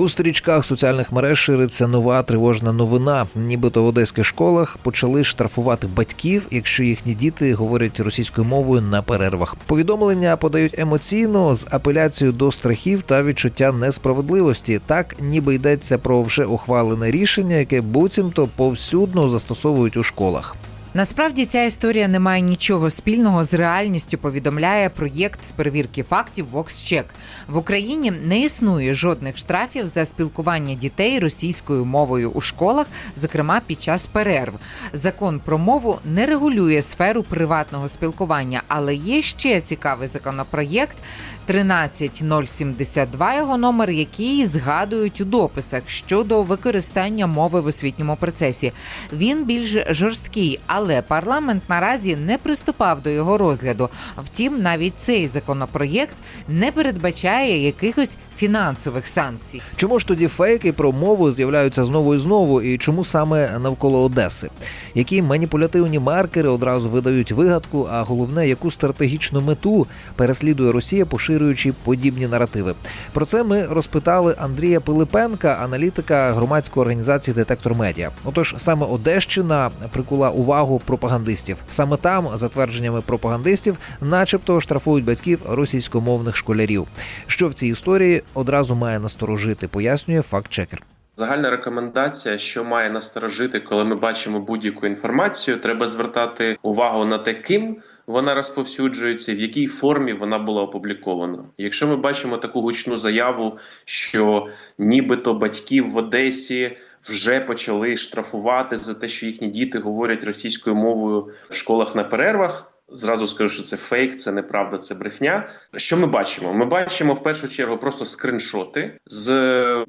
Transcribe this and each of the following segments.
У стрічках соціальних мереж шириться нова тривожна новина. Нібито в одеських школах почали штрафувати батьків, якщо їхні діти говорять російською мовою на перервах. Повідомлення подають емоційно з апеляцією до страхів та відчуття несправедливості. Так, ніби йдеться про вже ухвалене рішення, яке буцімто повсюдно застосовують у школах. Насправді ця історія не має нічого спільного з реальністю. Повідомляє проєкт з перевірки фактів VoxCheck. В Україні не існує жодних штрафів за спілкування дітей російською мовою у школах, зокрема під час перерв. Закон про мову не регулює сферу приватного спілкування, але є ще цікавий законопроєкт 13072 його номер, який згадують у дописах щодо використання мови в освітньому процесі. Він більш жорсткий, але парламент наразі не приступав до його розгляду. Втім, навіть цей законопроєкт не передбачає якихось фінансових санкцій. Чому ж тоді фейки про мову з'являються знову і знову, і чому саме навколо Одеси? Які маніпулятивні маркери одразу видають вигадку, а головне, яку стратегічну мету переслідує Росія, поширюючи подібні наративи? Про це ми розпитали Андрія Пилипенка, аналітика громадської організації Детектор Медіа. Отож, саме Одещина прикула увагу пропагандистів. Саме там, за твердженнями пропагандистів, начебто штрафують батьків російськомовних школярів. Що в цій історії одразу має насторожити, пояснює факт-чекер. Загальна рекомендація, що має насторожити, коли ми бачимо будь-яку інформацію, треба звертати увагу на те, ким вона розповсюджується, в якій формі вона була опублікована. Якщо ми бачимо таку гучну заяву, що нібито батьків в Одесі вже почали штрафувати за те, що їхні діти говорять російською мовою в школах на перервах. Зразу скажу, що це фейк, це неправда, це брехня. Що ми бачимо? Ми бачимо в першу чергу просто скриншоти з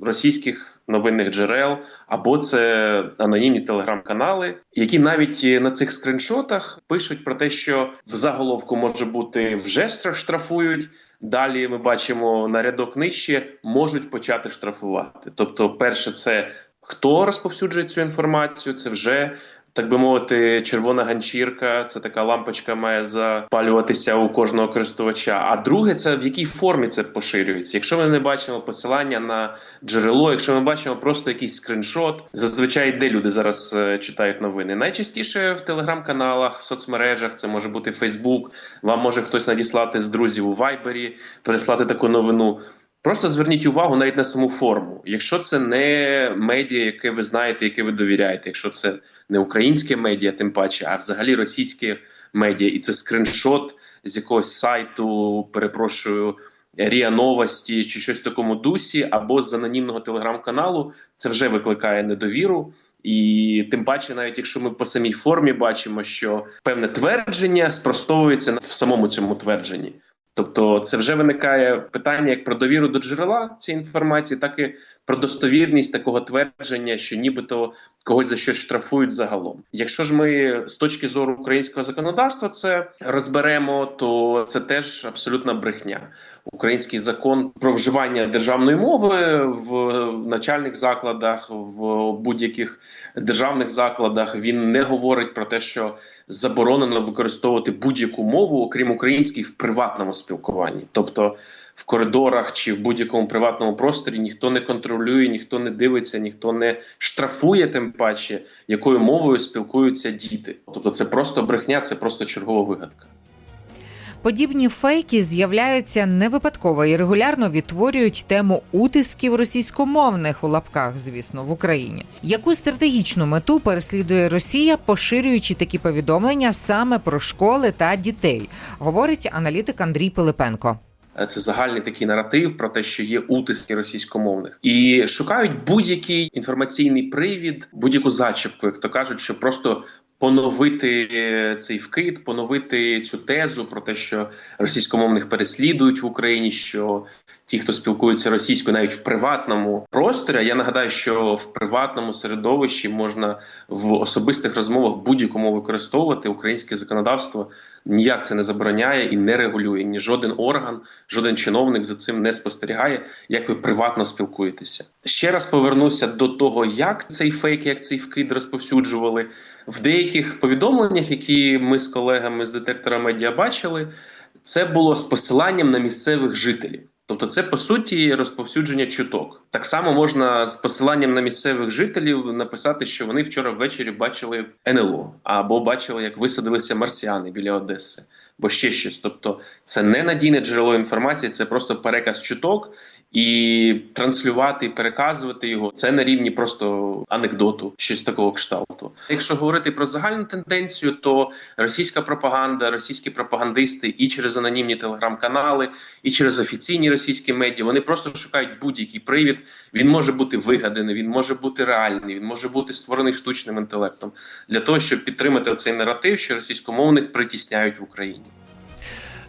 російських новинних джерел, або це анонімні телеграм-канали, які навіть на цих скриншотах пишуть про те, що в заголовку може бути вже штрафують. Далі ми бачимо на рядок нижче можуть почати штрафувати. Тобто, перше, це хто розповсюджує цю інформацію, це вже так би мовити, червона ганчірка, це така лампочка має запалюватися у кожного користувача. А друге, це в якій формі це поширюється. Якщо ми не бачимо посилання на джерело, якщо ми бачимо просто якийсь скриншот, зазвичай де люди зараз е, читають новини. Найчастіше в телеграм-каналах, в соцмережах, це може бути Фейсбук. Вам може хтось надіслати з друзів у Вайбері, переслати таку новину. Просто зверніть увагу навіть на саму форму. Якщо це не медіа, яке ви знаєте, яке ви довіряєте, якщо це не українське медіа, тим паче, а взагалі російське медіа, і це скриншот з якогось сайту, перепрошую, Ріа Новості чи щось в такому дусі, або з анонімного телеграм-каналу, це вже викликає недовіру. І тим паче, навіть якщо ми по самій формі бачимо, що певне твердження спростовується в самому цьому твердженні. Тобто, це вже виникає питання як про довіру до джерела цієї інформації, так і про достовірність такого твердження, що нібито когось за щось штрафують загалом. Якщо ж ми з точки зору українського законодавства це розберемо, то це теж абсолютна брехня. Український закон про вживання державної мови в навчальних закладах, в будь-яких державних закладах він не говорить про те, що заборонено використовувати будь-яку мову, окрім української, в приватному спілкуванні, тобто в коридорах чи в будь-якому приватному просторі ніхто не контролює, ніхто не дивиться, ніхто не штрафує, тим паче, якою мовою спілкуються діти. Тобто, це просто брехня, це просто чергова вигадка. Подібні фейки з'являються не випадково і регулярно відтворюють тему утисків російськомовних у лапках, звісно, в Україні. Яку стратегічну мету переслідує Росія, поширюючи такі повідомлення саме про школи та дітей, говорить аналітик Андрій Пилипенко. Це загальний такий наратив про те, що є утиски російськомовних, і шукають будь-який інформаційний привід, будь-яку зачіпку, як то кажуть, що просто поновити е, цей вкид, поновити цю тезу про те, що російськомовних переслідують в Україні, що ті, хто спілкується російською, навіть в приватному просторі. Я нагадаю, що в приватному середовищі можна в особистих розмовах будь-яку мову використовувати. Українське законодавство ніяк це не забороняє і не регулює. Ні жоден орган, жоден чиновник за цим не спостерігає, як ви приватно спілкуєтеся. Ще раз повернуся до того, як цей фейк, як цей вкид розповсюджували в деяких повідомленнях, які ми з колегами з детектора медіа бачили. Це було з посиланням на місцевих жителів. Тобто, це по суті розповсюдження чуток. Так само можна з посиланням на місцевих жителів написати, що вони вчора ввечері бачили НЛО або бачили, як висадилися марсіани біля Одеси, бо ще щось. Тобто, це не надійне джерело інформації, це просто переказ чуток, і транслювати, і переказувати його це на рівні просто анекдоту, щось такого кшталту. Якщо говорити про загальну тенденцію, то російська пропаганда, російські пропагандисти і через анонімні телеграм-канали, і через офіційні російські медіа вони просто шукають будь-який привід. Він може бути вигаданий, він може бути реальний, він може бути створений штучним інтелектом для того, щоб підтримати цей наратив, що російськомовних притісняють в Україні.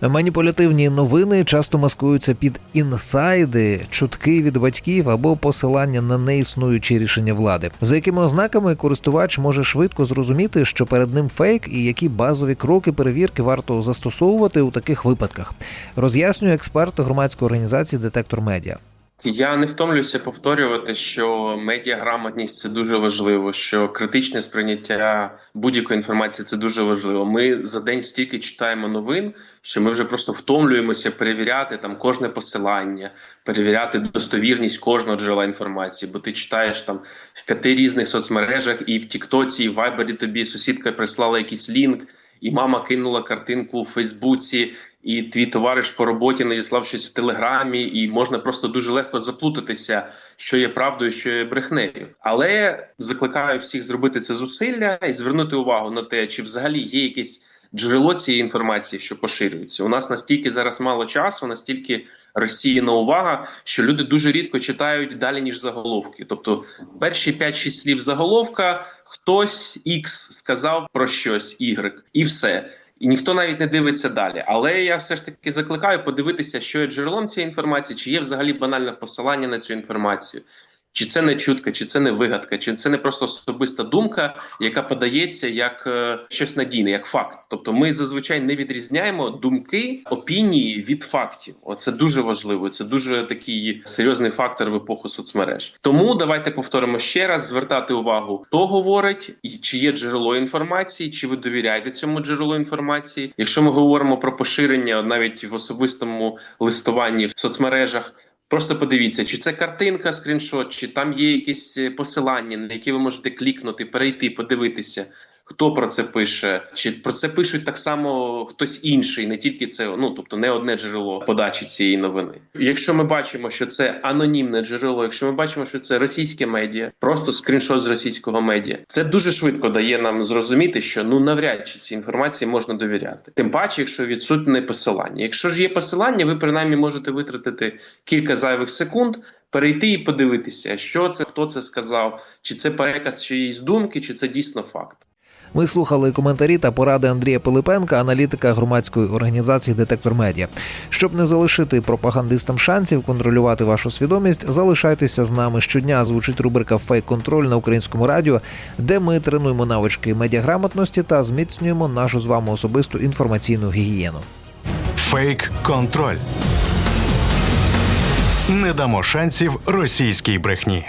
Маніпулятивні новини часто маскуються під інсайди, чутки від батьків або посилання на неіснуючі рішення влади, за якими ознаками користувач може швидко зрозуміти, що перед ним фейк, і які базові кроки перевірки варто застосовувати у таких випадках, роз'яснює експерт громадської організації Детектор Медіа. Я не втомлююся повторювати, що медіаграмотність це дуже важливо, що критичне сприйняття будь-якої інформації це дуже важливо. Ми за день стільки читаємо новин, що ми вже просто втомлюємося перевіряти там кожне посилання, перевіряти достовірність кожного джерела інформації. Бо ти читаєш там в п'яти різних соцмережах, і в Тіктоці, і в Вайбері тобі сусідка прислала якийсь лінк, і мама кинула картинку у Фейсбуці і твій товариш по роботі надіслав щось в телеграмі, і можна просто дуже легко заплутатися, що є правдою, що є брехнею. Але закликаю всіх зробити це зусилля і звернути увагу на те, чи взагалі є якесь джерело цієї інформації, що поширюється. У нас настільки зараз мало часу, настільки розсіяна увага, що люди дуже рідко читають далі ніж заголовки. Тобто, перші 5-6 слів заголовка, хтось X сказав про щось Y, і все. І ніхто навіть не дивиться далі. Але я все ж таки закликаю подивитися, що є джерелом цієї інформації, чи є взагалі банальне посилання на цю інформацію. Чи це не чутка, чи це не вигадка, чи це не просто особиста думка, яка подається як е, щось надійне, як факт. Тобто, ми зазвичай не відрізняємо думки, опінії від фактів. Оце дуже важливо. Це дуже такий серйозний фактор в епоху соцмереж. Тому давайте повторимо ще раз: звертати увагу, хто говорить, і чи є джерело інформації, чи ви довіряєте цьому джерелу інформації. Якщо ми говоримо про поширення навіть в особистому листуванні в соцмережах. Просто подивіться, чи це картинка, скріншот, чи там є якісь е, посилання, на які ви можете клікнути, перейти, подивитися, хто про це пише, чи про це пишуть так само хтось інший, не тільки це, ну тобто не одне джерело подачі цієї новини. Якщо ми бачимо, що це анонімне джерело, якщо ми бачимо, що це російське медіа, просто скріншот з російського медіа, це дуже швидко дає нам зрозуміти, що ну навряд чи цій інформації можна довіряти. Тим паче, якщо відсутне посилання. Якщо ж є посилання, ви принаймні можете витратити кілька зайвих секунд, перейти і подивитися, що це, хто це сказав, чи це переказ чиїсь думки, чи це дійсно факт. Ми слухали коментарі та поради Андрія Пилипенка, аналітика громадської організації Детектор Медіа. Щоб не залишити пропагандистам шансів контролювати вашу свідомість, залишайтеся з нами щодня. Звучить рубрика Фейк контроль на українському радіо, де ми тренуємо навички медіаграмотності та зміцнюємо нашу з вами особисту інформаційну гігієну. Фейк контроль. Не дамо шансів російській брехні.